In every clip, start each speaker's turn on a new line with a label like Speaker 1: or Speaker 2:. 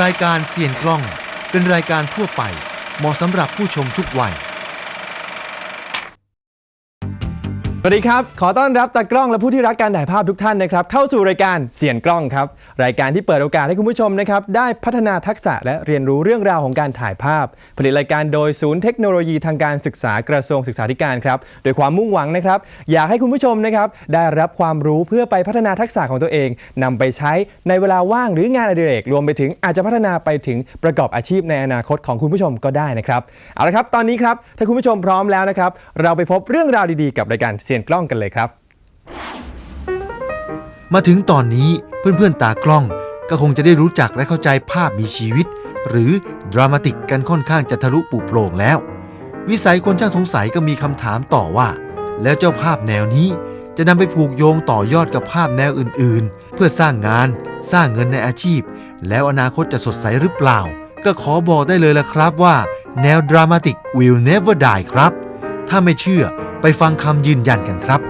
Speaker 1: รายการเสียนกล้องเป็นรายการทั่วไป เหมาะสำหรับผู้ชมทุกวัย
Speaker 2: สวัสดีครับ ขอต้อนรับตากล้องและผู้ที่รักการถ่ายภาพทุกท่านนะครับ เข้าสู่รายการเสียนกล้องครับ รายการที่เปิดโอกาสให้คุณผู้ชมนะครับ ได้พัฒนาทักษะและเรียนรู้เรื่องราวของการถ่ายภาพ ผลิตรายการโดยศูนย์เทคโนโลยีทางการศึกษากระทรวงศึกษาธิการครับ โดยความมุ่งหวังนะครับ อยากให้คุณผู้ชมนะครับ ได้รับความรู้เพื่อไปพัฒนาทักษะของตัวเองนำไปใช้ในเวลาว่างหรืองานอดิเรก รวมไปถึงอาจจะพัฒนาไปถึงประกอบอาชีพในอนาคตของคุณผู้ชมก็ได้นะครับ เอาละครับ ตอนนี้ครับ ถ้าคุณผู้ชมพร้อมแล้วนะครับ เราไปพบเรื่องราวดีๆ กับรายการียนกล้องกันเลยครับ
Speaker 1: มาถึงตอนนี้เพื่อนๆตากล้องก็คงจะได้รู้จักและเข้าใจภาพมีชีวิต หรือดรามาติกกันค่อนข้างจะทะลุปุโปร่งแล้ว วิสัยคนช่างสงสัยก็มีคำถามต่อว่า แล้วเจ้าภาพแนวนี้จะนำไปผูกโยงต่อยอดกับภาพแนวอื่นๆ เพื่อสร้างงานสร้างเงินในอาชีพ แล้วอนาคตจะสดใสหรือเปล่า ก็ขอบอกได้เลยละครับว่า แนวดรามาติก will never die ครับ ถ้าไม่เชื่อ ไปฟังคำยืนยันกันครับ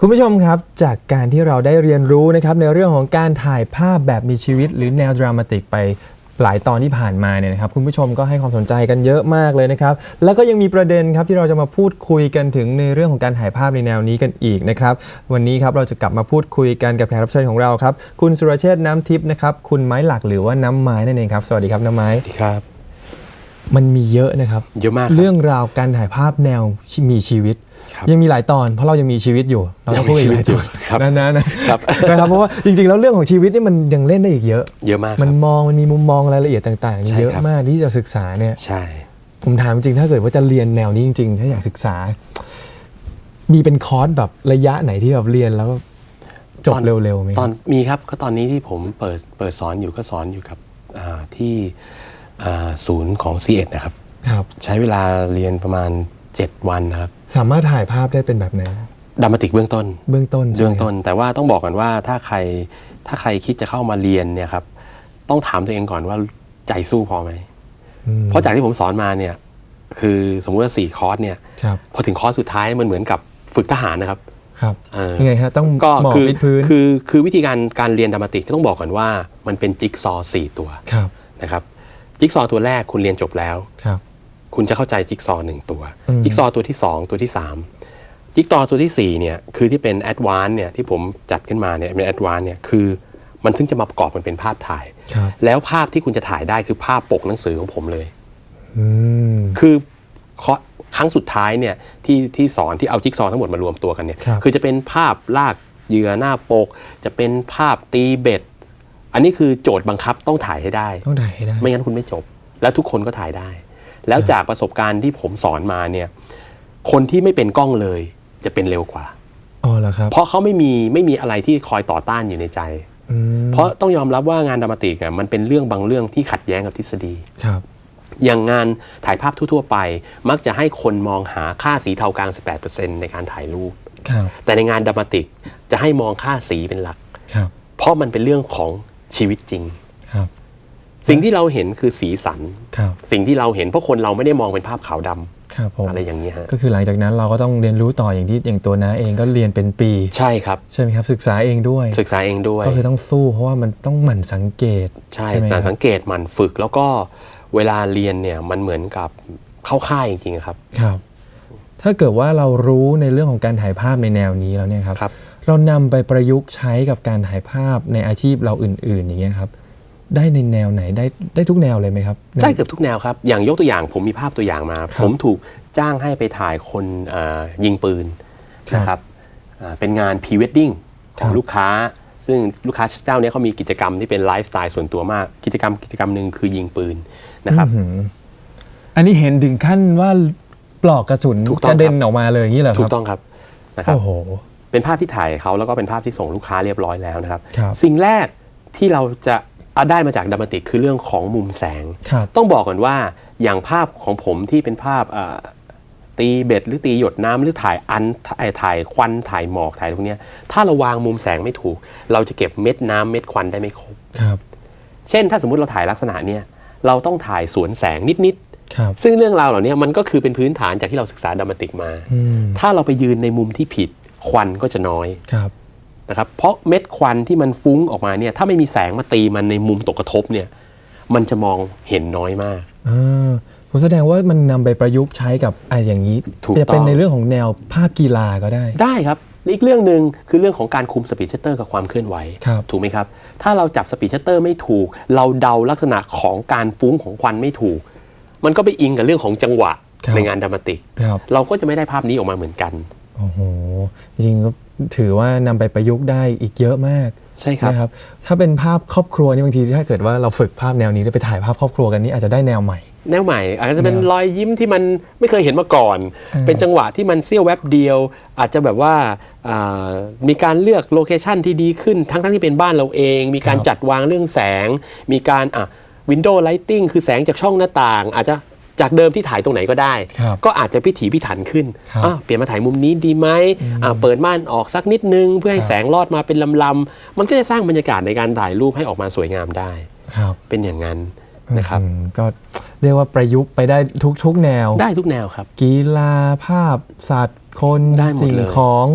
Speaker 2: คุณผู้ชมครับจากการที่เราได้เรียนรู้นะครับในเรื่องของการถ่ายภาพแบบมีชีวิต หรือแนวดรามาติกไป หลายตอนที่ผ่านมาเนี่ยนะครับคุณผู้ชมก็ให้ความสนใจกันเยอะมากเลยนะครับ แล้วก็ยังมีประเด็นครับที่เราจะมาพูดคุยกันถึงในเรื่องของการถ่ายภาพในแนวนี้กันอีกนะครับ วันนี้ครับเราจะกลับมาพูดคุยกันกับแขกรับเชิญของเราครับ คุณสุรเชษฐ์น้ำทิพย์นะครับ คุณไม้หลักหรือว่าน้ำไม้นั่นเองครับ สวัสดีครับน้ำไม้
Speaker 3: สวัสดีครับ
Speaker 2: มันมีเยอะนะครับ
Speaker 3: เยอะมากคบ
Speaker 2: เรื่องราวการถ่ายภาพแนวมีชีวิต
Speaker 3: ครับ
Speaker 2: ยังมีหลายตอนเพราะเรายังมีชีวิตอยู่ เราต้องพูดอีกหลายตอน
Speaker 3: ยังมีชีวิตอยู่ครับ
Speaker 2: นะนะนะครับนะครับเพราะว่าจริงๆแล้วเรื่องของชีวิตนี่มันยังเล่นได้อีกเยอะ
Speaker 3: เยอะมากค
Speaker 2: มัน
Speaker 3: รับ
Speaker 2: มองมันมีมุมมองรายละเอียดต่างๆนี่
Speaker 3: ใช่
Speaker 2: เยอะ
Speaker 3: ครับ
Speaker 2: มากที่จะศึกษาเนี่ย
Speaker 3: ใช่
Speaker 2: ผมถามจริงๆถ้าเกิดว่าจะเรียนแนวนี้จริง ๆ ถ้าอยากศึกษา มีเป็นคอร์สแบบระยะไหนที่แบบเรียนแล้วจบเร็วๆไหม
Speaker 3: ตอนมีครับก็ตอนนี้ที่ผมเปิดเปิดสอนอยู่ก็สอนอยู่กับอ่าที่อ่าศูนย์ของ c ีเอ็ดนะครับ
Speaker 2: ครับ
Speaker 3: ใช้เวลาเรียนประมาณ 7 วันนะครับ
Speaker 2: สามารถถ่ายภาพได้เป็นแบบไหน
Speaker 3: ดรามาติกเบื้องต้น
Speaker 2: เบื้องต้นใช่ไหม
Speaker 3: เบื้องต้น แต่ว่าต้องบอกก่อนว่าถ้าใครถ้าใครคิดจะเข้ามาเรียนเนี่ยครับต้องถามตัวเองก่อนว่าใจสู้พอไหม
Speaker 2: อืม
Speaker 3: เพราะจากที่ผมสอนมาเนี่ยคือสมมุติว่าสี่คอร์สเนี่ย
Speaker 2: ครับ
Speaker 3: พอถึงคอร์สสุดท้ายมันเหมือนกับฝึกทหารนะครับ
Speaker 2: ครับ
Speaker 3: เออ
Speaker 2: ยังไงฮะต้อง
Speaker 3: ก็
Speaker 2: หมอบ
Speaker 3: คือ
Speaker 2: วิดพื้น
Speaker 3: คือคือวิธีการการเรียนดรามาติกต้องบอกก่อนว่ามันเป็นจิ๊กซอว์สี่ตัว
Speaker 2: ครับ
Speaker 3: นะครับจิ๊กซอว์ตัวแรกคุณเรียนจบแล้ว
Speaker 2: ครับ
Speaker 3: คุณจะเข้าใจจิ๊กซอว์หนึ่งตัว
Speaker 2: อืม
Speaker 3: จิ๊กซอว์ตัวที่2ตัวที่3จิ๊กซอว์ตัวทีสี่4เนี่ยคือที่เป็นแอดวานซ์เนี่ยที่ผมจัดขึ้นมาเนี่ยเป็นแอดวานซ์เนี่ยคือมันถึงจะมาประกอบมันเป็นภาพถ่าย
Speaker 2: ครับ
Speaker 3: แล้วภาพที่คุณจะถ่ายได้คือภาพปกหนังสือของผมเลย
Speaker 2: อืม
Speaker 3: คือข้อครั้งสุดท้ายเนี่ยที่ที่สอนที่เอาจิ๊กซอว์ทั้งหมดมารวมตัวกันเนี่ย
Speaker 2: ครับ
Speaker 3: อจะเป็นภาพลากเหยื่อหน้าปก จะเป็นภาพตีเบ็ด อันนี้คือโจทย์บังคับต้องถ่ายให้ได้
Speaker 2: ต้องถ่ายให้ได้
Speaker 3: ไม่งั้นคุณไม่จบ แล้วทุกคนก็ถ่ายได้ แล้วจากประสบการณ์ที่ผมสอนมาเนี่ยคนที่ไม่เป็นกล้องเลยจะเป็นเร็วกว่า
Speaker 2: อ๋อเหรอครับ
Speaker 3: เพราะเขาไม่มีไม่มีอะไรที่คอยต่อต้านอยู่ในใจ
Speaker 2: อืม
Speaker 3: เพราะต้องยอมรับว่างานดรามาติกอะมันเป็นเรื่องบางเรื่องที่ขัดแย้งกับทฤษฎี
Speaker 2: ครับ
Speaker 3: อย่างงานถ่ายภาพทั่วๆไป มักจะให้คนมองหาค่าสีเทากลาง 18%ในการถ่ายรูป
Speaker 2: ครับ
Speaker 3: แต่ในงานดรามาติกจะให้มองค่าสีเป็นหลัก
Speaker 2: ครับ
Speaker 3: เพราะมันเป็นเรื่องของชีวิตจริง
Speaker 2: ครับ
Speaker 3: สิ่งที่เราเห็นคือสีสัน
Speaker 2: ครับ
Speaker 3: สิ่งที่เราเห็นเพราะคนเราไม่ได้มองเป็นภาพขาวดำ
Speaker 2: ครับผม
Speaker 3: อะไรอย่างนี้ยฮะ
Speaker 2: ก็คือหลังจากนั้นเราก็ต้องเรียนรู้ต่ออย่างที่อย่างตัวน้าเองก็เรียนเป็นปี
Speaker 3: ใช่ครับ
Speaker 2: ใช่ไหมครับศึกษาเองด้วย
Speaker 3: ศึกษาเองด้วย
Speaker 2: ก็คือต้องสู้เพราะว่ามันต้องหมั่นสังเกต
Speaker 3: ใช่
Speaker 2: ไหมค
Speaker 3: แต่
Speaker 2: รับ
Speaker 3: สังเกตหมันฝึกแล้วก็เวลาเรียนเนี่ยมันเหมือนกับเข้าค่ายจริงๆครับ
Speaker 2: ครับ ถ้าเกิดว่าเรารู้ในเรื่องของการถ่ายภาพในแนวนี้แล้วเนี่ยครับ
Speaker 3: ครับ
Speaker 2: เรานำไปประยุกต์ใช้กับการถ่ายภาพในอาชีพเราอื่น ๆ อย่างเงี้ยครับ ได้ในแนวไหนได้ได้ทุกแนวเลยไหมครับ
Speaker 3: ได้เกือบทุกแนวครับ อย่างยกตัวอย่างผมมีภาพตัวอย่างมา
Speaker 2: ครับ
Speaker 3: ผมถูกจ้างให้ไปถ่ายคนเอ่อยิงปืน
Speaker 2: ครับ
Speaker 3: นะครับอ่าเป็นงานพรีเวดดิ้งข
Speaker 2: ครั
Speaker 3: อง
Speaker 2: บ
Speaker 3: ลูกค้า ซึ่งลูกค้าเจ้าเนี้ยเขามีกิจกรรมที่เป็นไลฟ์สไตล์ส่วนตัวมาก กิจกรรมกิจกรรมหนึ่งคือยิงปืนนะครับ
Speaker 2: อื้อหืออันนี้เห็นถึงขั้นว่าปลอกกระสุน
Speaker 3: ถูกต้อง
Speaker 2: กระเด็น
Speaker 3: ครับ
Speaker 2: ออกมาเลยอย่างนี้เหรอค
Speaker 3: ถู
Speaker 2: รับ
Speaker 3: กต้องครับนะครับ
Speaker 2: โอ้โห
Speaker 3: เป็นภาพที่ถ่ายเขาแล้วก็เป็นภาพที่ส่งลูกค้าเรียบร้อยแล้วนะครับ
Speaker 2: ครับ
Speaker 3: สิ่งแรกที่เราจะ เอาได้มาจากดรามาติกคือเรื่องของมุมแสง
Speaker 2: ครับ
Speaker 3: ต้องบอกก่อนว่าอย่างภาพของผมที่เป็นภาพเอ่อตีเบ็ดหรือตีหยดน้ำหรือถ่ายอันถ่ายถ่ายควันถ่ายหมอกถ่ายพวกเนี้ยถ้าเราวางมุมแสงไม่ถูก เราจะเก็บเม็ดน้ำเม็ดควันได้ไม่ครบ
Speaker 2: ครับ
Speaker 3: เช่น ถ้าสมมุติเราถ่ายลักษณะเนี้ยเราต้องถ่ายสวนแสงนิด
Speaker 2: ครับ
Speaker 3: ซึ่งเรื่องราวเหล่านี้มันก็คือเป็นพื้นฐานจากที่เราศึกษาดรามาติกมา
Speaker 2: อืม
Speaker 3: ถ้าเราไปยืนในมุมที่ผิดควันก็จะน้อย
Speaker 2: ครับ
Speaker 3: นะครับเพราะเม็ดควันที่มันฟุ้งออกมาเนี่ยถ้าไม่มีแสงมาตีมันในมุมตกกระทบเนี่ยมันจะมองเห็นน้อยมาก
Speaker 2: อ่าผมแสดงว่ามันนำไปประยุกต์ใช้กับอะอย่างนี้
Speaker 3: ถูก
Speaker 2: จะเป็น
Speaker 3: ต้อง
Speaker 2: ในเรื่องของแนวภาพกีฬาก็ได้
Speaker 3: ได้ครับอีกเรื่องหนึ่งคือเรื่องของการคุมสปีดชัตเตอร์กับความเคลื่อนไหว
Speaker 2: ครับ
Speaker 3: ถูกไหมครับ ถ้าเราจับสปีดชัตเตอร์ไม่ถูก เราเดาลักษณะของการฟุ้งของควันไม่ถูก มันก็ไปอิงกับเรื่องของจังหวะ
Speaker 2: ครับ
Speaker 3: ในงานดรามาติก
Speaker 2: ครับ
Speaker 3: เราก็จะไม่ได้ภาพนี้ออกมาเหมือนกัน
Speaker 2: โอ้โห จริงๆก็ถือว่านำไปประยุกต์ได้อีกเยอะมาก
Speaker 3: ใช่ครับ
Speaker 2: นะครับ ถ้าเป็นภาพครอบครัวนี่บางทีถ้าเกิดว่าเราฝึกภาพแนวนี้แล้วไปถ่ายภาพครอบครัวกันนี่อาจจะได้แนวใหม่
Speaker 3: แนวใหม่อาจจะเป็น
Speaker 2: แนว
Speaker 3: รอยยิ้มที่มันไม่เคยเห็นมาก่อน
Speaker 2: อืม
Speaker 3: เป็นจังหวะที่มันเสี้ยวแวบเดียว อาจจะแบบว่าอ่ามีการเลือกโลเคชันที่ดีขึ้นทั้งทั้งที่เป็นบ้านเราเอง มีการจัดวางเรื่องแสง มีการอะวินโดว์ไลติงคือแสงจากช่องหน้าต่าง อาจจะ จากเดิมที่ถ่ายตรงไหนก็ได้
Speaker 2: ครับ
Speaker 3: ก็อาจจะพิถีพิถันขึ้น
Speaker 2: ครับ
Speaker 3: อะเปลี่ยนมาถ่ายมุมนี้ดีไหมอะเปิดม่านออกสักนิดนึง เพื่อให้
Speaker 2: ครับ
Speaker 3: แสงลอดมาเป็นลำๆมันก็จะสร้างบรรยากาศในการถ่ายรูปให้ออกมาสวยงามได้
Speaker 2: ครับ
Speaker 3: เป็นอย่างนั้นนะครับ
Speaker 2: อืมก็เรียกว่าประยุกต์ไปได้ทุกทุกแนว
Speaker 3: ได้ทุกแนวครับ
Speaker 2: กีฬาภาพ สัตว์ คน
Speaker 3: ได้หมด
Speaker 2: สิ่ง
Speaker 3: เลย
Speaker 2: ของ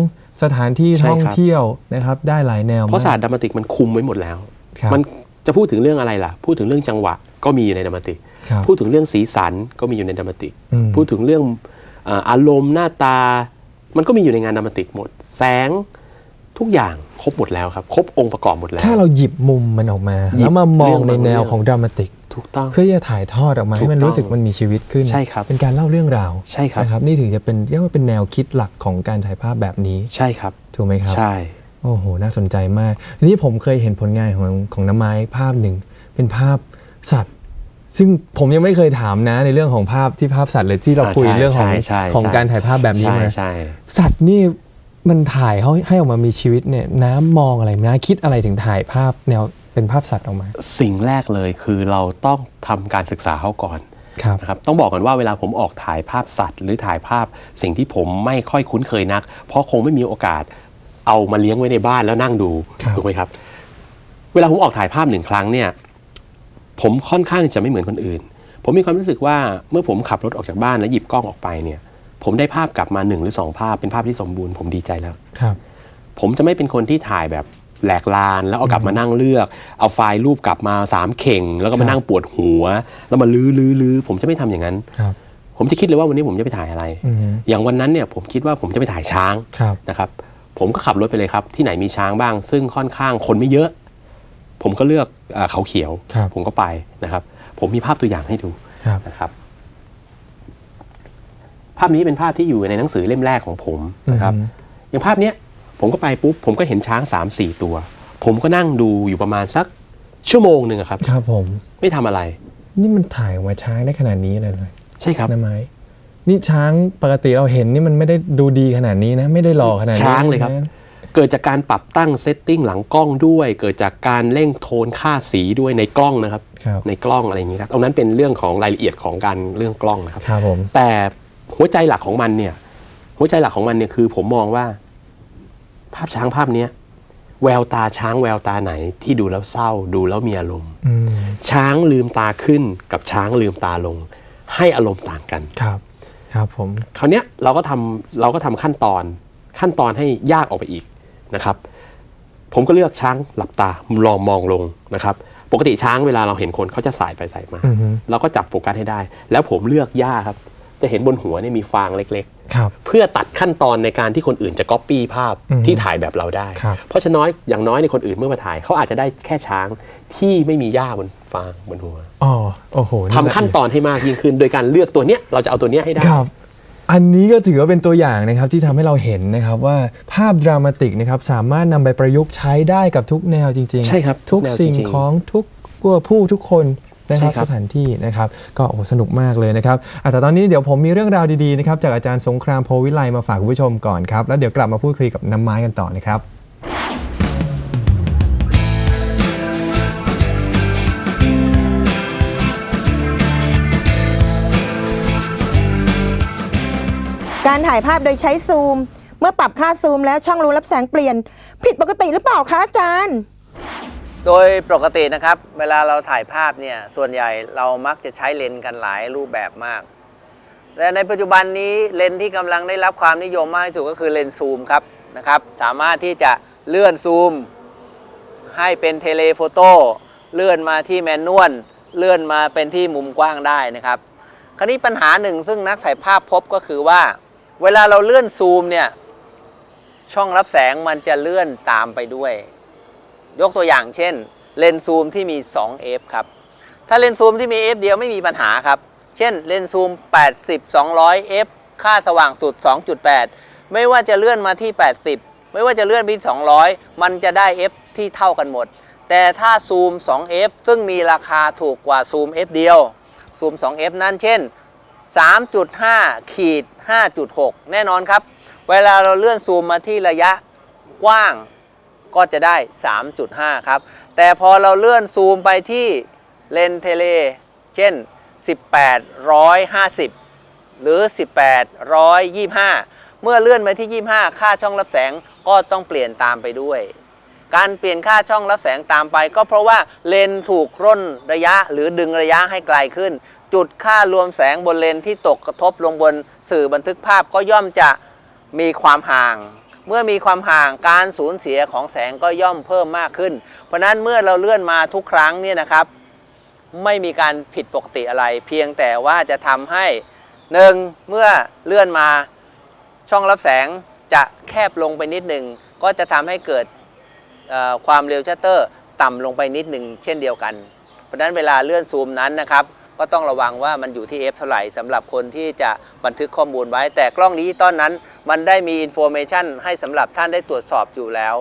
Speaker 2: สถานที่
Speaker 3: ใช่ครับ
Speaker 2: ท่องเที่ยวนะครับ ได้หลายแนว
Speaker 3: เพราะศาสต
Speaker 2: มาก
Speaker 3: ร์ดรามาติกมันคุมไว้หมดแล้ว
Speaker 2: ครับ
Speaker 3: มัน จะพูดถึงเรื่องอะไรล่ะ พูดถึงเรื่องจังหวะก็มีอยู่ในดรามาติก
Speaker 2: ครับ
Speaker 3: พูดถึงเรื่องสีสันก็มีอยู่ในดรามาติก
Speaker 2: อืม
Speaker 3: พูดถึงเรื่องเอ่ออารมณ์หน้าตา มันก็มีอยู่ในงานดรามาติกหมด แสงทุกอย่างครบหมดแล้วครับ ครบองค์ประกอบหมดแล้ว
Speaker 2: แค่เราหยิบมุมมันออกมา
Speaker 3: หยิบ
Speaker 2: แล้วมามอง
Speaker 3: เรื่อง
Speaker 2: ใน
Speaker 3: บาง
Speaker 2: แนว
Speaker 3: เรื่อง
Speaker 2: ของดรามาติก
Speaker 3: ถูกต้อง
Speaker 2: เพื่อจะถ่ายทอดออกมา
Speaker 3: ถู
Speaker 2: ให้
Speaker 3: ก
Speaker 2: มัน
Speaker 3: ต้อง
Speaker 2: รู้สึกมันมีชีวิตขึ้น
Speaker 3: ใช่ครับ
Speaker 2: เป็นการเล่าเรื่องราว
Speaker 3: ใช่ครับ
Speaker 2: นะครับนี่ถึงจะเป็นเรียกว่าเป็นแนวคิดหลักของการถ่ายภาพแบบนี้
Speaker 3: ใช่ครับ
Speaker 2: ถูกไหมครับ
Speaker 3: ใช่
Speaker 2: โอ้โห น่าสนใจมาก ทีนี้ผมเคยเห็นผลงานของของน้ำไม้ภาพหนึ่ง เป็นภาพสัตว์ ซึ่งผมยังไม่เคยถามนะในเรื่องของภาพที่ภาพสัตว์เลยที่เรา
Speaker 3: อ่า
Speaker 2: คุย
Speaker 3: ใช่
Speaker 2: เรื่องของ
Speaker 3: ใช่ใช่
Speaker 2: ของ
Speaker 3: ใช่
Speaker 2: การถ่ายภาพแบบนี้
Speaker 3: ใช่
Speaker 2: มา
Speaker 3: ใช่
Speaker 2: สัตว์นี่มันถ่ายให้ให้ออกมามีชีวิตเนี่ยน้ำมองอะไรน้าคิดอะไรถึงถ่ายภาพแนวเป็นภาพสัตว์ออกมา
Speaker 3: สิ่งแรกเลยคือเราต้องทำการศึกษาเขาก่อน
Speaker 2: ครับ
Speaker 3: นะครับต้องบอกก่อนว่าเวลาผมออกถ่ายภาพสัตว์ หรือถ่ายภาพสิ่งที่ผมไม่ค่อยคุ้นเคยนัก เพราะคงไม่มีโอกาส เอามาเลี้ยงไว้ในบ้านแล้วนั่งดู
Speaker 2: ครับ
Speaker 3: ถูกไหมครับ เวลาผมออกถ่ายภาพหนึ่งครั้งเนี่ย ผมค่อนข้างจะไม่เหมือนคนอื่น ผมมีความรู้สึกว่าเมื่อผมขับรถออกจากบ้านแล้วหยิบกล้องออกไปเนี่ย ผมได้ภาพกลับมาหนึ่งหรือสองภาพเป็นภาพที่สมบูรณ์ผมดีใจแล้ว
Speaker 2: ครับ
Speaker 3: ผมจะไม่เป็นคนที่ถ่ายแบบแหลกลานแล้วเอากลับมานั่งเลือก เอาไฟล์รูปกลับมาสามเข่ง แล้วก็
Speaker 2: ครั
Speaker 3: มา
Speaker 2: บ
Speaker 3: นั่งปวดหัว แล้วมาลื้อลื้อลื้อผมจะไม่ทำอย่างนั้น
Speaker 2: ครับ
Speaker 3: ผมจะคิดเลยว่าวันนี้ผมจะไปถ่ายอะไร
Speaker 2: อืม
Speaker 3: อย่างวันนั้นเนี่ยผมคิดว่าผมจะไปถ่ายช้าง
Speaker 2: ครับ
Speaker 3: นะครับ ผมก็ขับรถไปเลยครับ ที่ไหนมีช้างบ้าง ซึ่งค่อนข้างคนไม่เยอะ ผมก็เลือกเอ่อเขาเขียว
Speaker 2: ครับ
Speaker 3: ผมก็ไปนะครับ ผมมีภาพตัวอย่างให้ดู
Speaker 2: ครับ
Speaker 3: นะครับ ภาพนี้เป็นภาพที่อยู่ในหนังสือเล่มแรกของผมนะครับ
Speaker 2: อืม
Speaker 3: อย่างภาพเนี้ยผมก็ไปปุ๊บ ผมก็เห็นช้าง3ามสี่ตัว ผมก็นั่งดูอยู่ประมาณสักชั่วโมงหนึ่งอะครับ
Speaker 2: ครับผม
Speaker 3: ไม่ทำอะไร
Speaker 2: นี่มันถ่ายออกมาช้างได้ขนาดนี้เลยเลย
Speaker 3: ใช่ครับ
Speaker 2: น้ำไม้ นี่ช้างปกติเราเห็นนี่มันไม่ได้ดูดีขนาดนี้นะ ไม่ได้หล่อขนาดนี้
Speaker 3: ช้างเลยครับ
Speaker 2: นะ
Speaker 3: เกิดจากการปรับตั้งเซตติ้งหลังกล้องด้วย เกิดจากการเร่งโทนค่าสีด้วยในกล้องนะครับ
Speaker 2: ครับ
Speaker 3: ในกล้องอะไรอย่างนี้ครับตรงนั้นเป็นเรื่องของรายละเอียดของการเรื่องกล้องนะครับ
Speaker 2: ครับผม
Speaker 3: แต่หัวใจหลักของมันเนี่ย หัวใจหลักของมันเนี่ยคือ ผมมองว่า ภาพช้างภาพเนี้ยแววตาช้างแววตาไหนที่ดูแล้วเศร้า ดูแล้วมีอารมณ์
Speaker 2: อืม
Speaker 3: ช้างลืมตาขึ้นกับช้างลืมตาลง ให้อารมณ์ต่างกัน
Speaker 2: ครับ ครับผม
Speaker 3: คราวเนี้ยเราก็ทำเราก็ทำขั้นตอนขั้นตอนให้ยากออกไปอีกนะครับ ผมก็เลือกช้างหลับตาลองมองลงนะครับ ปกติช้างเวลาเราเห็นคนเขาจะสายไปสายมา
Speaker 2: อือฮึ
Speaker 3: เราก็จับโฟกัสให้ได้ แล้วผมเลือกหญ้าครับ จะเห็นบนหัวเนี่ยมีฟางเล็ก
Speaker 2: ครับ
Speaker 3: ๆ เพื่อตัดขั้นตอนในการที่คนอื่นจะก๊อปปี้ภาพ
Speaker 2: อือฮึ
Speaker 3: ที่ถ่ายแบบเราได้
Speaker 2: ครับ
Speaker 3: เพราะฉะน้อยอย่างน้อยในคนอื่นเมื่อมาถ่ายเขาอาจจะได้แค่ช้างที่ไม่มีหญ้าบนฟางบนหัว
Speaker 2: อ๋อโอ้โห
Speaker 3: ทำขั้นตอนให้มากยิ่งขึ้น โดยการเลือกตัวเนี้ยเราจะเอาตัวเนี้ยให้ได้
Speaker 2: ครับ อันนี้ก็ถือว่าเป็นตัวอย่างนะครับที่ทำให้เราเห็นนะครับว่าภาพดรามาติกนะครับสามารถนำไปประยุกต์ใช้ได้กับทุกแนวจริงๆ
Speaker 3: ใช่ครับ
Speaker 2: ทุก
Speaker 3: ทุกแนว
Speaker 2: สิ่ง
Speaker 3: จริงๆ
Speaker 2: ของทุกกลัวผู้ทุกคน นะครับ
Speaker 3: ใช่ครับ
Speaker 2: สถานที่นะครับก็โอ้โหสนุกมากเลยนะครับอะแต่ตอนนี้เดี๋ยวผมมีเรื่องราวดีๆนะครับจากอาจารย์สงครามโพวิไลมาฝากคุณผู้ชมก่อนครับแล้วเดี๋ยวกลับมาพูดคุยกับน้ำไม้กันต่อนะครับ
Speaker 4: การถ่ายภาพโดยใช้ซูม เมื่อปรับค่าซูมแล้วช่องรูรับแสงเปลี่ยน ผิดปกติหรือเปล่าคะอาจารย์
Speaker 5: โดยปกตินะครับ เวลาเราถ่ายภาพเนี่ย ส่วนใหญ่เรามักจะใช้เลนส์กันหลายรูปแบบมาก และในปัจจุบันนี้เลนส์ที่กำลังได้รับความนิยมมากที่สุดก็คือเลนส์ซูมครับนะครับ สามารถที่จะเลื่อนซูม ให้เป็นเทเลโฟโต้เลื่อนมาที่แมนนวลเลื่อนมาเป็นที่มุมกว้างได้นะครับ คราวนี้ปัญหาหนึ่งซึ่งนักถ่ายภาพพบก็คือว่า เวลาเราเลื่อนซูมเนี่ยช่องรับแสงมันจะเลื่อนตามไปด้วย ยกตัวอย่างเช่น เลนส์ซูมที่มี 2 f ครับ ถ้าเลนส์ซูมที่มี f เดียวไม่มีปัญหาครับ เช่นเลนส์ซูม 80 200 f ค่าสว่างสุด 2.8 ไม่ว่าจะเลื่อนมาที่ 80 ไม่ว่าจะเลื่อนไปที่200 มันจะได้ f ที่เท่ากันหมด แต่ถ้าซูม 2f ซึ่งมีราคาถูกกว่าซูม f เดียว ซูม 2f นั่นเช่น 3.5 ขีด 5.6 แน่นอนครับ เวลาเราเลื่อนซูมมาที่ระยะกว้าง ก็จะได้ 3.5 ครับ แต่พอเราเลื่อนซูมไปที่เลนเทเล เช่น 1850 หรือ 1825 เมื่อเลื่อนไปที่ 25 ค่าช่องรับแสงก็ต้องเปลี่ยนตามไปด้วย การเปลี่ยนค่าช่องรับแสงตามไป ก็เพราะว่าเลนถูกร่นระยะหรือดึงระยะให้ไกลขึ้น จุดค่ารวมแสงบนเลนที่ตกกระทบลงบนสื่อบันทึกภาพก็ย่อมจะมีความห่าง เมื่อมีความห่างการสูญเสียของแสงก็ย่อมเพิ่มมากขึ้น เพราะนั้นเมื่อเราเลื่อนมาทุกครั้งเนี่ยนะครับ ไม่มีการผิดปกติอะไร เพียงแต่ว่าจะทำให้หนึ่งเมื่อเลื่อนมาช่องรับแสงจะแคบลงไปนิดหนึ่งก็จะทำให้เกิดความเร็วชัตเตอร์ต่ำลงไปนิดหนึ่งเช่นเดียวกัน เพราะนั้นเวลาเลื่อนซูมนั้นนะครับ ก็ต้องระวังว่ามันอยู่ที่ f เท่าไหร่สำหรับคนที่จะบันทึกข้อมูลไว้ แต่กล้องดิจิตอลนั้น มันได้มีอินโฟเมชันให้สำหรับท่านได้ตรวจสอบอยู่แล้ว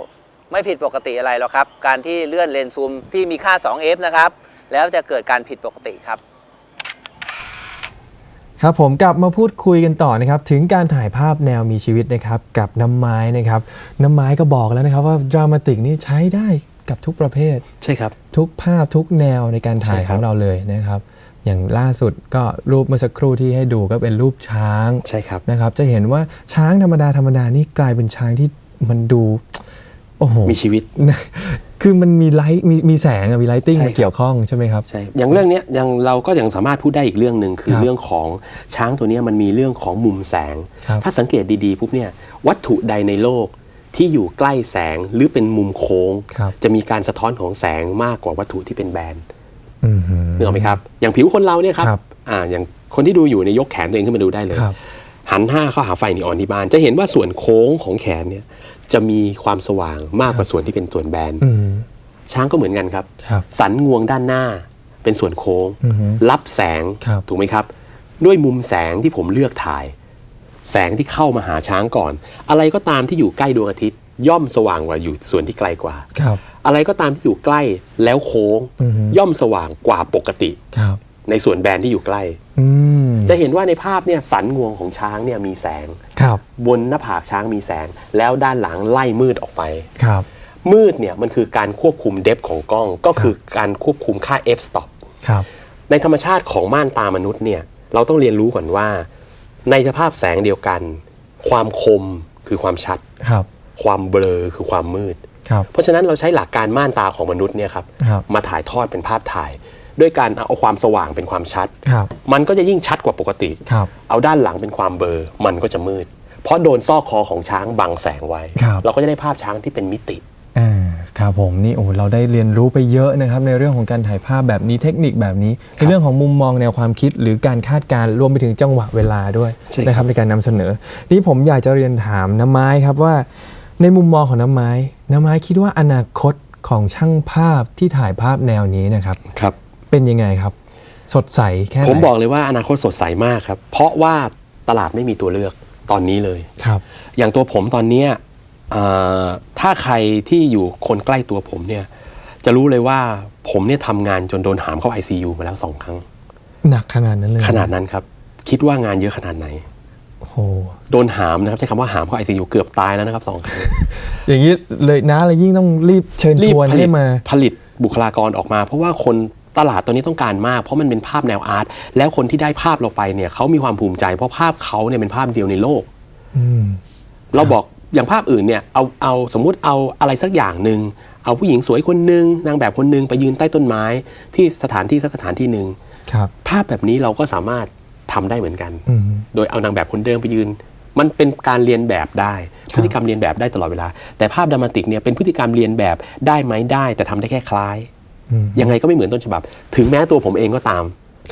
Speaker 5: ไม่ผิดปกติอะไรหรอกครับ การที่เลื่อนเลนส์ซูมที่มีค่า 2f นะครับ แล้วจะเกิดการผิดปกติครับ
Speaker 2: ครับผมกลับมาพูดคุยกันต่อนะครับ ถึงการถ่ายภาพแนวมีชีวิตนะครับ กับน้ำไม้นะครับ น้ำไม้ก็บอกแล้วนะครับว่าดรามาติกนี่ใช้ได้กับทุกประเภท
Speaker 3: ใช่ครับ
Speaker 2: ทุกภาพทุกแนวในการถ่าย
Speaker 3: ใช่ค
Speaker 2: ข
Speaker 3: รับ
Speaker 2: องเราเลยนะครับ อย่างล่าสุดก็รูปเมื่อสักครู่ที่ให้ดูก็เป็นรูปช้าง
Speaker 3: ใช่ครับ
Speaker 2: นะครับจะเห็นว่าช้างธรรมดาธรรมดานี่กลายเป็นช้างที่มันดูโอ้โห
Speaker 3: มีชีวิต
Speaker 2: นะคือมันมีไลท์มีมีแสงอะมีไลติ้ง
Speaker 3: ใช่ครั
Speaker 2: มา
Speaker 3: บ
Speaker 2: เกี่ยวข้องใช่ไหมครับ
Speaker 3: ใช่อย่างเรื่องเนี้ยยังเราก็ยังสามารถพูดได้อีกเรื่องหนึ่งคือ
Speaker 2: ครับ
Speaker 3: เรื่องของช้างตัวเนี้ยมันมีเรื่องของมุมแสง
Speaker 2: ครับ
Speaker 3: ถ้าสังเกตดีๆปุ๊บเนี่ยวัตถุใดในโลกที่อยู่ใกล้แสงหรือเป็นมุมโค้ง
Speaker 2: ครับ
Speaker 3: จะมีการสะท้อนของแสงมากกว่าวัตถุที่เป็นแบน
Speaker 2: อือหือ
Speaker 3: นึกออกไหมครับ อย่างผิวคนเราเนี่ยครับ
Speaker 2: ครับ
Speaker 3: อ่าอย่างคนที่ดูอยู่ในยยกแขนตัวเองขึ้นมาดูได้เลย
Speaker 2: ครับ
Speaker 3: หันหน้าเข้าหาไฟนีออนที่บ้าน จะเห็นว่าส่วนโค้งของแขนเนี่ย จะมีความสว่างมากกว่าส่วนที่เป็นส่วนแบน
Speaker 2: อืม
Speaker 3: ช้างก็เหมือนกันครับ
Speaker 2: ครับ
Speaker 3: สันงวงด้านหน้าเป็นส่วนโค้ง
Speaker 2: อือฮึ
Speaker 3: รับแสง
Speaker 2: ครับ
Speaker 3: ถูกไหมครับ ด้วยมุมแสงที่ผมเลือกถ่าย แสงที่เข้ามาหาช้างก่อน อะไรก็ตามที่อยู่ใกล้ดวงอาทิตย์ ย่อมสว่างกว่าอยู่ส่วนที่ไกลกว่า
Speaker 2: ครับ
Speaker 3: อะไรก็ตามที่อยู่ใกล้แล้วโค้ง
Speaker 2: อือฮึ
Speaker 3: ย่อมสว่างกว่าปกติ
Speaker 2: ครับ
Speaker 3: ในส่วนแบนที่อยู่ใกล้
Speaker 2: อืม
Speaker 3: จะเห็นว่าในภาพเนี่ยสันงวงของช้างเนี่ยมีแสง
Speaker 2: ครับ
Speaker 3: บนหน้าผากช้างมีแสง แล้วด้านหลังไล่มืดออกไป
Speaker 2: ครับ
Speaker 3: มืดเนี่ยมันคือการควบคุมเดฟของกล้อง ก็คือการควบคุมค่า f stop
Speaker 2: ครับ
Speaker 3: ในธรรมชาติของม่านตามนุษย์เนี่ยเราต้องเรียนรู้ก่อนว่า ในสภาพแสงเดียวกัน ความคมคือความชัด
Speaker 2: ครับ
Speaker 3: ความเบลอคือความมืด
Speaker 2: ครับ
Speaker 3: เพราะฉะนั้นเราใช้หลักการม่านตาของมนุษย์เนี่ยครับ
Speaker 2: ครับ
Speaker 3: มาถ่ายทอดเป็นภาพถ่าย ด้วยการเอาความสว่างเป็นความชัด
Speaker 2: ครับ
Speaker 3: มันก็จะยิ่งชัดกว่าปกติ
Speaker 2: ครับ
Speaker 3: เอาด้านหลังเป็นความเบลอมันก็จะมืด เพราะโดนซอกคอของช้างบังแสงไว้
Speaker 2: ครับ
Speaker 3: เราก็จะได้ภาพช้างที่เป็นมิติ
Speaker 2: อ่าครับผมนี่โอ้เราได้เรียนรู้ไปเยอะนะครับในเรื่องของการถ่ายภาพแบบนี้เทคนิคแบบนี้ในเรื่องของมุมมองแนวความคิด หรือการคาดการณ์รวมไปถึงจังหวะเวลาด้วย
Speaker 3: ใช่ครับ
Speaker 2: นะครับในการนำเสนอ นี่ผมอยากจะเรียนถามน้ำไม้ครับว่า ในมุมมองของน้ำไม้ น้ำไม้คิดว่าอนาคตของช่างภาพที่ถ่ายภาพแนวนี้นะครับ
Speaker 3: ครับ
Speaker 2: เป็นยังไงครับ สดใสแค่ไหน
Speaker 3: ผมบอกเลยว่าอนาคตสดใสมากครับ เพราะว่าตลาดไม่มีตัวเลือกตอนนี้เลย
Speaker 2: ครับ
Speaker 3: อย่างตัวผมตอนเนี้ยเอ่อถ้าใครที่อยู่คนใกล้ตัวผมเนี่ยจะรู้เลยว่าผมเนี่ยทำงานจนโดนหามเข้า ICU มาแล้วสองครั้ง
Speaker 2: หนักขนาดนั้นเลย
Speaker 3: ขนาดนั้นครับ คิดว่างานเยอะขนาดไหน
Speaker 2: โอ้โห
Speaker 3: โดนหามนะครับใช้คำว่าหามเข้า ICU เกือบตายแล้วนะครับสองครั้ง
Speaker 2: อย่างนี้เลยนะเลยยิ่งต้องรีบเชิญช
Speaker 3: รีบ
Speaker 2: วน
Speaker 3: ผลิ
Speaker 2: ให้
Speaker 3: ต
Speaker 2: มา
Speaker 3: ผลิตบุคลากรออกมา เพราะว่าคนตลาดตัวนี้ต้องการมาก เพราะมันเป็นภาพแนวอาร์ตแล้วคนที่ได้ภาพเราไปเนี่ยเขามีความภูมิใจ เพราะภาพเขาเนี่ยเป็นภาพเดียวในโลก
Speaker 2: อืม
Speaker 3: เราบอกอย่างภาพอื่นเนี่ยเอาเอาสมมุติเอาอะไรสักอย่างหนึ่งเอาผู้หญิงสวยคนหนึ่งนางแบบคนหนึ่งไปยืนใต้ต้นไม้ที่สถานที่สักสถานที่หนึ่ง
Speaker 2: ครับ
Speaker 3: ภาพแบบนี้เราก็สามารถ ทำได้เหมือนกัน
Speaker 2: อืม
Speaker 3: โดยเอานางแบบคนเดิมไปยืน มันเป็นการเรียนแบบได้
Speaker 2: ครับ
Speaker 3: พฤติกรรมเรียนแบบได้ตลอดเวลา แต่ภาพดรามาติกเนี่ยเป็นพฤติกรรมเรียนแบบได้ไหมได้ แต่ทำได้แค่คล้าย
Speaker 2: อืม
Speaker 3: ยังไงก็ไม่เหมือนต้นฉบับ ถึงแม้ตัวผมเองก็ตาม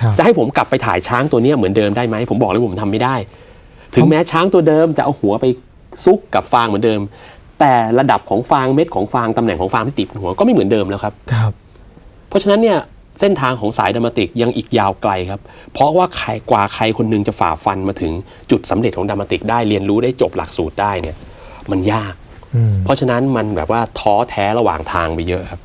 Speaker 2: ครับ
Speaker 3: จะให้ผมกลับไปถ่ายช้างตัวเนี้ยเหมือนเดิมได้ไหมผมบอกเลยผมทำไม่ได้ ถึงแม้ช้างตัวเดิมจะเอาหัวไปซุกกับฟางเหมือนเดิม แต่ระดับของฟางเม็ดของฟางตำแหน่งของฟางที่ติดบนหัวก็ไม่เหมือนเดิมแล้วครับ
Speaker 2: ครับ
Speaker 3: เพราะฉะนั้นเนี่ย เส้นทางของสายดรามาติกยังอีกยาวไกลครับ เพราะว่าใครกว่าใครคนหนึงจะฝ่าฟันมาถึงจุดสำเร็จของดรามาติกได้เรียนรู้ได้จบหลักสูตรได้เนี่ย มันยาก
Speaker 2: อืม
Speaker 3: เพราะฉะนั้นมันแบบว่าท้อแท้ระหว่างทางไปเยอะครับ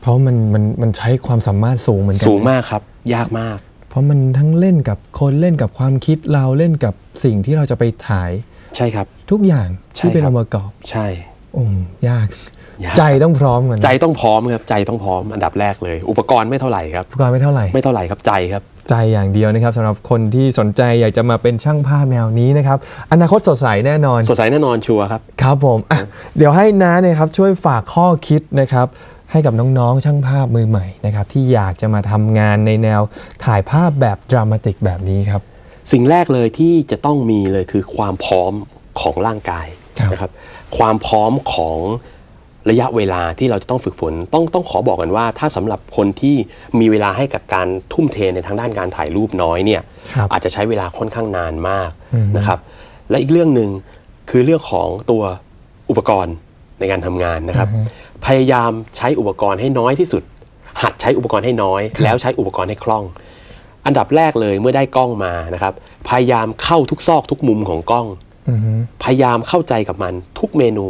Speaker 2: เพราะมันมันมันใช้ความสามารถสูงเหมือนกั
Speaker 3: สูงมากครับ ยากมาก
Speaker 2: เพราะมันทั้งเล่นกับคนเล่นกับความคิดเราเล่นกับสิ่งที่เราจะไปถ่าย
Speaker 3: ใช่ครับ
Speaker 2: ทุกอย่าง
Speaker 3: ใช่
Speaker 2: ที่เป็น
Speaker 3: ครั
Speaker 2: อบงค์ประกอบ
Speaker 3: ใช่
Speaker 2: อืมยาก
Speaker 3: ยาก
Speaker 2: ใจต้องพร้อมเหมือน
Speaker 3: ใจต้องพร้อมครับใจต้องพร้อมอันดับแรกเลย อุปกรณ์ไม่เท่าไหร่ครับ
Speaker 2: อุปกรณ์ไม่เท่าไหร่
Speaker 3: ไม่เท่าไหร่ครับใจครับ
Speaker 2: ใจอย่างเดียวนะครับสำหรับคนที่สนใจอยากจะมาเป็นช่างภาพแนวนี้นะครับอนาคตสดใสแน่นอน
Speaker 3: สดใสแน่นอนชัวร์ครับ
Speaker 2: ครับผมอะเดี๋ยวให้น้าเนี่ยครับช่วยฝากข้อคิดนะครับให้กับน้องๆ ช่างภาพมือใหม่นะครับที่อยากจะมาทำงานในแนวถ่ายภาพแบบดรามาติกแบบนี้ครับ
Speaker 3: สิ่งแรกเลยที่จะต้องมีเลยคือความพร้อมของร่างกาย
Speaker 2: ครับ
Speaker 3: นะครับ ความพร้อมของ ระยะเวลาที่เราจะต้องฝึกฝนต้องต้องขอบอกกันว่า ถ้าสำหรับคนที่มีเวลาให้กับการทุ่มเทในทางด้านการถ่ายรูปน้อยเนี่ย
Speaker 2: ครับ
Speaker 3: อาจจะใช้เวลาค่อนข้างนานมาก
Speaker 2: อืม
Speaker 3: นะครับ และอีกเรื่องหนึ่งคือเรื่องของตัวอุปกรณ์ในการทำงานนะครับ พยายามใช้อุปกรณ์ให้น้อยที่สุด หัดใช้อุปกรณ์ให้น้อย แล้วใช้อุปกรณ์ให้คล่อง อันดับแรกเลยเมื่อได้กล้องมานะครับ พยายามเข้าทุกซอกทุกมุมของกล้อง
Speaker 2: อือฮึ
Speaker 3: พยายามเข้าใจกับมันทุกเมนู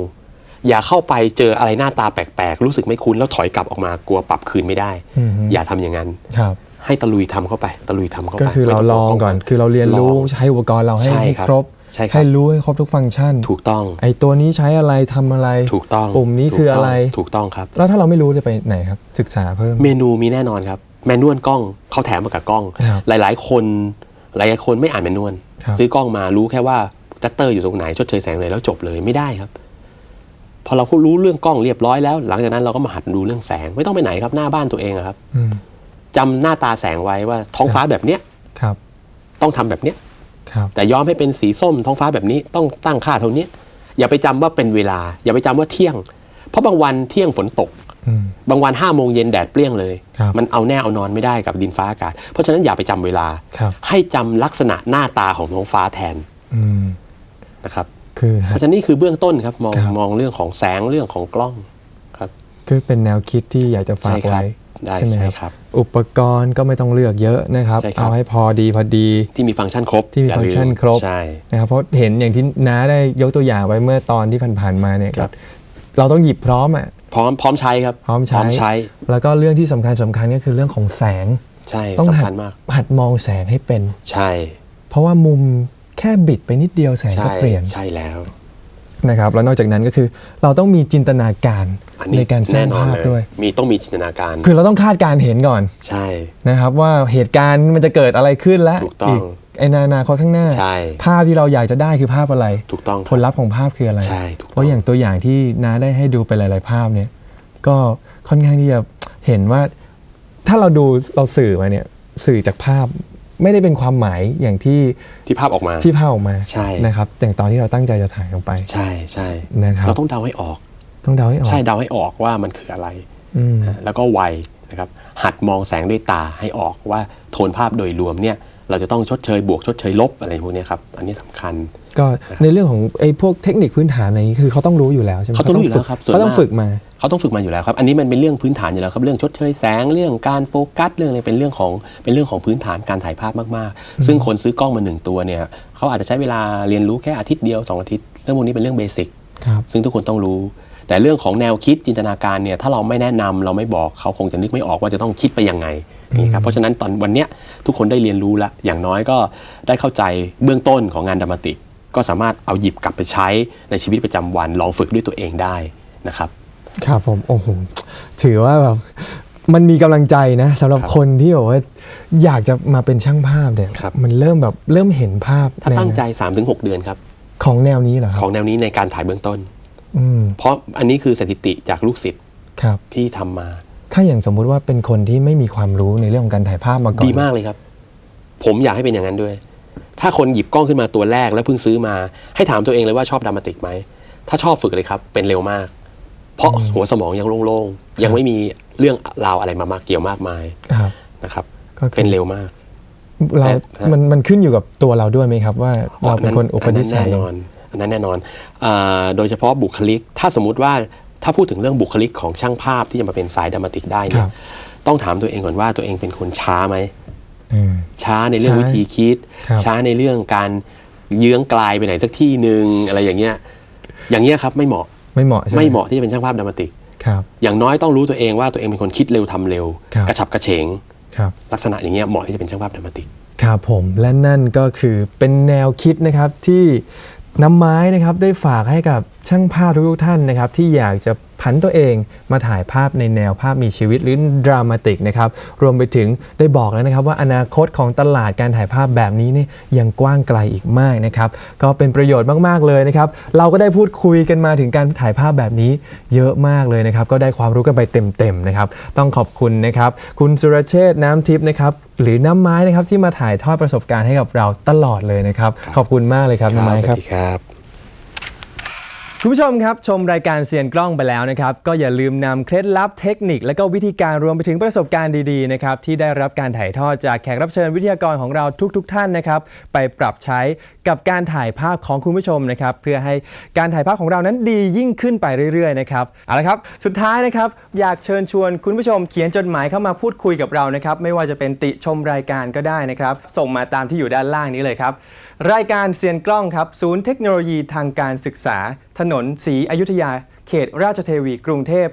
Speaker 3: อย่าเข้าไปเจออะไรหน้าตาแปลกๆ รู้สึกไม่คุ้นแล้วถอยกลับออกมากลัวปรับคืนไม่ได้
Speaker 2: อือฮึ
Speaker 3: อย่าทำอย่างนั้น
Speaker 2: ครับ
Speaker 3: ให้ตะลุยทำเข้าไป ตะลุยทำเข้าไป
Speaker 2: ก็คือเรา
Speaker 3: ไม่
Speaker 2: ล
Speaker 3: ต้
Speaker 2: องก่อน
Speaker 3: ป
Speaker 2: คือเราเรียนรู้
Speaker 3: ลอง
Speaker 2: ใช้อุปกรณ์เราให้
Speaker 3: ใช่
Speaker 2: ให้
Speaker 3: ครับ
Speaker 2: ครบ
Speaker 3: ใช่ครับ
Speaker 2: ให้รู้ให้ครบทุกฟังก์ชัน
Speaker 3: ถูกต้อง
Speaker 2: ไอตัวนี้ใช้อะไรทำอะไร
Speaker 3: ถูกต้อง
Speaker 2: ปุ่มนี้คืออะไร
Speaker 3: ถูกต้องครับ
Speaker 2: แล้วถ้าเราไม่รู้จะไปไหนครับ ศึกษาเพิ่ม
Speaker 3: เมนูมีแน่นอนครับ แมนนวลกล้องเขาแถมมากับกล้อง
Speaker 2: ครับ
Speaker 3: หลาย ๆ คน หลายๆคนไม่อ่านแมนนวล
Speaker 2: ครับ
Speaker 3: ซื้อกล้องมารู้แค่ว่าจัตเตอร์อยู่ตรงไหนชดเชยแสงเลยแล้วจบเลยไม่ได้ครับ พอเรารู้เรื่องกล้องเรียบร้อยแล้ว หลังจากนั้นเราก็มาหัดดูเรื่องแสง ไม่ต้องไปไหนครับหน้าบ้านตัวเองอะครับ
Speaker 2: อืม
Speaker 3: จำหน้าตาแสงไว้ว่าท้องฟ้าแบบเนี้ย
Speaker 2: ครับ
Speaker 3: ต้องทำแบบเนี้ย
Speaker 2: ครับ
Speaker 3: แต่ย้อมให้เป็นสีส้มท้องฟ้าแบบนี้ต้องตั้งค่าเท่านี้อย่าไปจำว่าเป็นเวลา อย่าไปจำว่าเที่ยง เพราะบางวันเที่ยงฝนตก
Speaker 2: อืม
Speaker 3: บางวันห้าโมงเย็นแดดเปรี้ยงเลย
Speaker 2: ครับ
Speaker 3: มันเอาแน่เอานอนไม่ได้กับดินฟ้าอากาศ เพราะฉะนั้นอย่าไปจำเวลา
Speaker 2: ครับ
Speaker 3: ให้จำลักษณะหน้าตาของท้องฟ้าแทน
Speaker 2: อืม
Speaker 3: นะครับ
Speaker 2: คือ
Speaker 3: เพราะฉะนั้นนี่คือเบื้องต้นครับมอง
Speaker 2: ครับ
Speaker 3: มองเรื่องของแสงเรื่องของกล้องครับ
Speaker 2: คือเป็นแนวคิดที่อยากจะฝาก
Speaker 3: ใช่ครับ
Speaker 2: ไว้
Speaker 3: ได้
Speaker 2: ใช่ไหม
Speaker 3: ใช่
Speaker 2: ครับ
Speaker 3: ครับ
Speaker 2: อุปกรณ์ก็ไม่ต้องเลือกเยอะนะครับ
Speaker 3: ใช่ครับ
Speaker 2: เอาให้พอดีพอดี
Speaker 3: ที่มีฟังก์ชันครบ
Speaker 2: ที่มี
Speaker 3: อย่า
Speaker 2: ฟัง
Speaker 3: ลื
Speaker 2: ก์ชันครบ
Speaker 3: ใช่
Speaker 2: นะครับเพราะเห็นอย่างที่น้าได้ยกตัวอย่างไว้เมื่อตอนที่ผ่านๆมาเนี่ย
Speaker 3: ครับ
Speaker 2: เราต้องหยิบพร้อมอะ
Speaker 3: พร้อมพร้อมใช้ครับ
Speaker 2: พร้อมใช้
Speaker 3: พร้อมใช้
Speaker 2: แล้วก็เรื่องที่สำคัญสำคัญก็คือเรื่องของแสง
Speaker 3: ใช่
Speaker 2: ต้องหั
Speaker 3: สำ
Speaker 2: ด
Speaker 3: คัญมาก
Speaker 2: หัดมองแสงให้เป็น
Speaker 3: ใช่
Speaker 2: เพราะว่ามุม แค่บิดไปนิดเดียวแสง
Speaker 3: ใช่
Speaker 2: ก็เปลี่ยน
Speaker 3: ใช่แล้ว
Speaker 2: นะครับแล้วนอกจากนั้นก็คือเราต้องมีจินตนาการ
Speaker 3: อันนี้
Speaker 2: ในการสร้าง
Speaker 3: แน่นอน
Speaker 2: ภาพ
Speaker 3: เลย
Speaker 2: ด้วย
Speaker 3: มีต้องมีจินตนาการ
Speaker 2: คือเราต้องคาดการณ์เห็นก่อน
Speaker 3: ใช่
Speaker 2: นะครับว่าเหตุการณ์มันจะเกิดอะไรขึ้นแล้ว
Speaker 3: ถูกต้อง
Speaker 2: กไอ้ในอนาคตข้างหน้า
Speaker 3: ใช่
Speaker 2: ภาพที่เราอยากจะได้คือภาพอะไร
Speaker 3: ถูกต้อง
Speaker 2: ผลลัพธ์ของภาพคืออะไร
Speaker 3: ใช่ถูก
Speaker 2: เพ
Speaker 3: ต้อง
Speaker 2: ราะอย่างตัวอย่างที่น้าได้ให้ดูไปหลาย ๆ ภาพเนี่ยก็ค่อนข้างที่จะเห็นว่าถ้าเราดูเราสื่อมาเนี่ยสื่อจากภาพ ไม่ได้เป็นความหมายอย่างที่
Speaker 3: ที่ภาพออกมา
Speaker 2: ที่ภาพออกมา
Speaker 3: ใช่
Speaker 2: นะครับอย่างตอนที่เราตั้งใจจะถ่ายลงไป
Speaker 3: ใช่ใช่
Speaker 2: นะครับ
Speaker 3: เราต้องเดาให้ออก
Speaker 2: ต้องเดาให้ออก
Speaker 3: ใช่เดาให้ออกว่ามันคืออะไร
Speaker 2: อืม
Speaker 3: นะแล้วก็ไวนะครับหัดมองแสงด้วยตาให้ออกว่าโทนภาพโดยรวมเนี่ย เราจะต้องชดเชยบวกชดเชยลบอะไรพวกเนี้ยครับ อันนี้สำคัญ
Speaker 2: ก็ในเรื่องของไอ้พวกเทคนิคพื้นฐานอะไรนี้คือเขาต้องรู้อยู่แล้วใช่ไหม
Speaker 3: เขาต้องรู้อยู่แล้วครับส่วน
Speaker 2: เขาต้อง
Speaker 3: มาก
Speaker 2: ฝึกมา
Speaker 3: เขาต้องฝึกมาอยู่แล้วครับอันนี้มันเป็นเรื่องพื้นฐานอยู่แล้วครับเรื่องชดเชยแสงเรื่องการโฟกัสเรื่องอะไรเป็นเรื่องของเป็นเรื่องของพื้นฐานการถ่ายภาพมากๆ ซึ่งคนซื้อกล้องมาหนึ่งตัวเนี่ยเขาอาจจะใช้เวลาเรียนรู้แค่อาทิตย์เดียวสองอาทิตย์เรื่องพวกนี้เป็นเรื่องเบสิก
Speaker 2: ครับ
Speaker 3: ซึ่งทุกคนต้องรู้แต่เรื่องของแนวคิดจินตนาการเนี่ยถ้าเราไม่แนะนำเราไม่บอกเขาคงจะนึกไม่ออกว่าจะต้องคิดไปยังไง นี่ครับเพราะฉะนั้นตอนวันเนี้ยทุกคนได้เรียนรู้ละอย่างน้อยก็ได้เข้าใจเบื้องต้นของงานดรามาติก ก็สามารถเอาหยิบกลับไปใช้ในชีวิตประจำวันลองฝึกด้วยตัวเองได้นะครับ
Speaker 2: ครับผมโอ้โหถือว่าแบบมันมีกำลังใจนะสำหรับ
Speaker 3: ครับ
Speaker 2: คนที่แบบว่าอยากจะมาเป็นช่างภาพเนี่ย
Speaker 3: ครับ
Speaker 2: มันเริ่มแบบเริ่มเห็นภาพ
Speaker 3: ถ้า
Speaker 2: ใน
Speaker 3: ตั้งใจ 3-6 เดือนครับ
Speaker 2: ของแนวนี้เหรอค
Speaker 3: ข
Speaker 2: รั
Speaker 3: อบงแนวนี้ในการถ่ายเบื้องต้น
Speaker 2: อืม
Speaker 3: เพราะอันนี้คือสถิติจากลูกศิษย์
Speaker 2: ครับ
Speaker 3: ที่ทำมา
Speaker 2: ถ้าอย่างสมมุติว่าเป็นคนที่ไม่มีความรู้ในเรื่องของการถ่ายภาพมาก่อน
Speaker 3: ดีมากเลยครับ ผมอยากให้เป็นอย่างนั้นด้วย ถ้าคนหยิบกล้องขึ้นมาตัวแรกแล้วเพิ่งซื้อมา ให้ถามตัวเองเลยว่าชอบดรามาติกไหมถ้าชอบฝึกเลยครับ เป็นเร็วมาก เพราะหัวสมองยังโล่งๆยังไม่มีเรื่องราวอะไรมามากเกี่ยวมากมาย
Speaker 2: ครับ
Speaker 3: นะครับ
Speaker 2: ก็คือ
Speaker 3: เป็นเร็วมาก
Speaker 2: เรา
Speaker 3: แต่
Speaker 2: มันมันขึ้นอยู่กับตัวเราด้วยไหมครับ ว่าเราเป็นคนอุปนิสัย
Speaker 3: แน่นอนอันนั้นแน่นอนอ่าโดยเฉพาะบุคลิก ถ้าสมมุติว่า ถ้าพูดถึงเรื่องบุคลิกของช่างภาพที่จะมาเป็นสายดรามาติกได้
Speaker 2: ค
Speaker 3: เนี่
Speaker 2: รั
Speaker 3: ย
Speaker 2: บ
Speaker 3: ต้องถามตัวเองก่อนว่าตัวเองเป็นคนช้าไหม
Speaker 2: อืม
Speaker 3: ช้าในเรื่อง
Speaker 2: ช้า
Speaker 3: วิธีคิด
Speaker 2: ครับ
Speaker 3: ช้าในเรื่องการเยื้องกลายไปไหนสักที่หนึ่งอะไรอย่างเงี้ยอย่างเงี้ยครับไม่เหมาะ
Speaker 2: ไม่เหมาะใช่ไหม
Speaker 3: ไม่เหมาะที่จะเป็นช่างภาพดรามาติก
Speaker 2: ครับ
Speaker 3: อย่างน้อยต้องรู้ตัวเองว่าตัวเองเป็นคนคิดเร็วทำเร็ว
Speaker 2: ครับ
Speaker 3: กระฉับกระเฉง
Speaker 2: ครับ
Speaker 3: ลักษณะอย่างเงี้ยเหมาะที่จะเป็นช่างภาพดรามาติก
Speaker 2: ครับผมและนั่นก็คือเป็นแนวคิดนะครับที่ น้ำไม้นะครับได้ฝากให้กับช่างภาพทุกๆท่านนะครับที่อยากจะผันตัวเองมาถ่ายภาพในแนวภาพมีชีวิตหรือดรามาติกนะครับรวมไปถึงได้บอกแล้วนะครับว่าอนาคตของตลาดการถ่ายภาพแบบนี้เนี่ยยังกว้างไกลอีกมากนะครับก็เป็นประโยชน์มาก ๆ เลยนะครับเราก็ได้พูดคุยกันมาถึงการถ่ายภาพแบบนี้เยอะมากเลยนะครับก็ได้ความรู้กันไปเต็มๆนะครับต้องขอบคุณนะครับคุณสุรเชษฐ์น้ำทิพย์นะครับหรือน้ำไม้นะครับที่มาถ่ายทอดประสบการณ์ให้กับเราตลอดเลยนะครับ
Speaker 3: ครับ
Speaker 2: ขอบคุณมากเลยครับน้ำไม้ครับ
Speaker 3: สวัสดีครับ
Speaker 2: คุณผู้ชมครับชมรายการเซียนกล้องไปแล้วนะครับ ก็อย่าลืมนำเคล็ดลับเทคนิค และก็วิธีการรวมไปถึงประสบการณ์ดีๆนะครับที่ได้รับการถ่ายทอดจากแขกรับเชิญวิทยากรของเราทุกๆทท่านนะครับ ไปปรับใช้กับการถ่ายภาพของคุณผู้ชมนะครับ เพื่อให้การถ่ายภาพของเรานั้นดียิ่งขึ้นไปเรื่อยๆนะครับเอาละครับสุดท้ายนะครับอยากเชิญชวนคุณผู้ชมเขียนจดหมายเข้ามาพูดคุยกับเรานะครับไม่ว่าจะเป็นติชมรายการก็ได้นะครับ ส่งมาตามที่อยู่ด้านล่างนี้เลยครับ รายการเซียนกล้องครับ ศูนย์เทคโนโลยีทางการศึกษา ถนนศรีอยุธยา เขตราชเทวีกรุงเทพ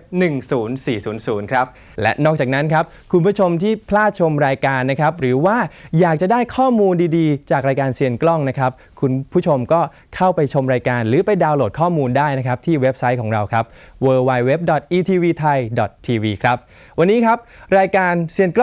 Speaker 2: 10400 ครับ และนอกจากนั้นครับ คุณผู้ชมที่พลาดชมรายการนะครับ หรือว่าอยากจะได้ข้อมูลดีๆ จากรายการเซียนกล้องนะครับ คุณผู้ชมก็เข้าไปชมรายการ หรือไปดาวน์โหลดข้อมูลได้นะครับ ที่เว็บไซต์ของเราครับ www.etvthai.tv ครับวันนี้ครับรายการเซียนกล้อง